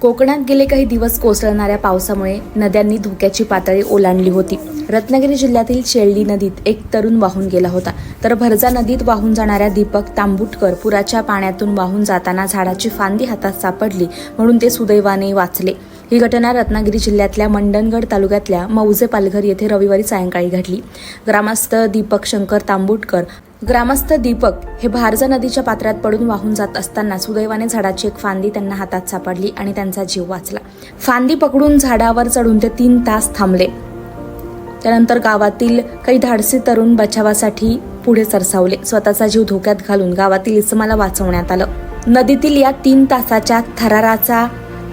कोकणात गेले काही दिवस कोसळणाऱ्या पावसामुळे नद्यांनी धोक्याची पातळी ओलांडली होती. रत्नागिरी जिल्ह्यातील शेळली नदीत एक तरुण वाहून गेला होता. तर भरजा नदीत वाहून जाणाऱ्या दीपक तांबुटकर पुराच्या पाण्यातून वाहून जाताना झाडाची फांदी हातात सापडली म्हणून ते सुदैवाने वाचले. ही घटना रत्नागिरी जिल्ह्यातल्या मंडणगड तालुक्यातल्या मौजे पालघर येथे रविवारी सायंकाळी घडली. ग्रामस्थ दीपक शंकर तांबुटकर ग्रामस्थ दीपक हे भारजा नदीच्या पात्रात पडून वाहून जात असताना सुदैवाने झाडाची एक फांदी त्यांना हातात सापडली आणि त्यांचा जीव वाचला. फांदी पकडून झाडावर चढून ते तीन तास थांबले. त्यानंतर गावातील काही धाडसी तरुण बचावासाठी पुढे सरसावले. स्वतःचा जीव धोक्यात घालून गावातील इसमाला वाचवण्यात आलं. नदीतील या तीन तासाच्या थराराचा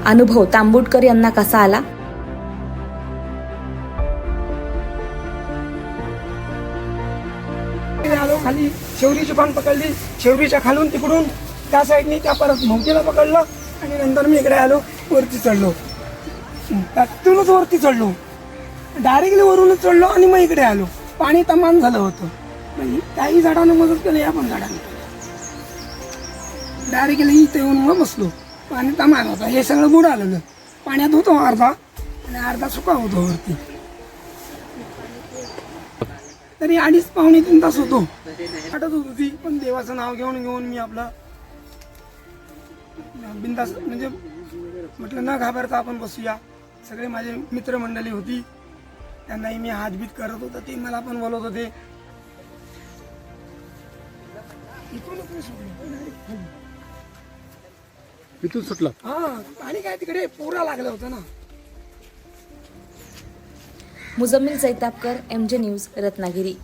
अनुभव तांबुटकर यांना कसा आला? खाली शेवरीची पान पकडली. शेवरीच्या खालून तिकडून त्या साईडनी त्या परत मोठीला पकडलं आणि नंतर मी इकडे आलो वरती चढलो. त्यातूनच वरती चढलो. डायरेक्टली वरूनच चढलो आणि मग इकडे आलो. पाणी तमान झालं होतं. मग त्याही झाडानं मदत केलं या पण झाडानं डायरेक्टली इथे येऊन मग बसलो. पाणी तमान होता. हे सगळं बुडालेलं. पाण्यात होतो अर्धा. आणि अर्धा सुका होतो वरती. तरी अडीच पावणे तीन तास होतो. आठत होत होती पण देवाचं नाव घेऊन घेऊन मी आपला बिंदास म्हणजे म्हटलं न घाबरता आपण बसूया. सगळे माझे मित्रमंडळी होती. त्यांनाही मी हातबीत करत होतो. ते मला पण बोलत होते. इथून सुटला. हा आणि काय तिकडे पोरा लागलं होतं ना. Mujammil Jaitapkar M J news Ratnagiri.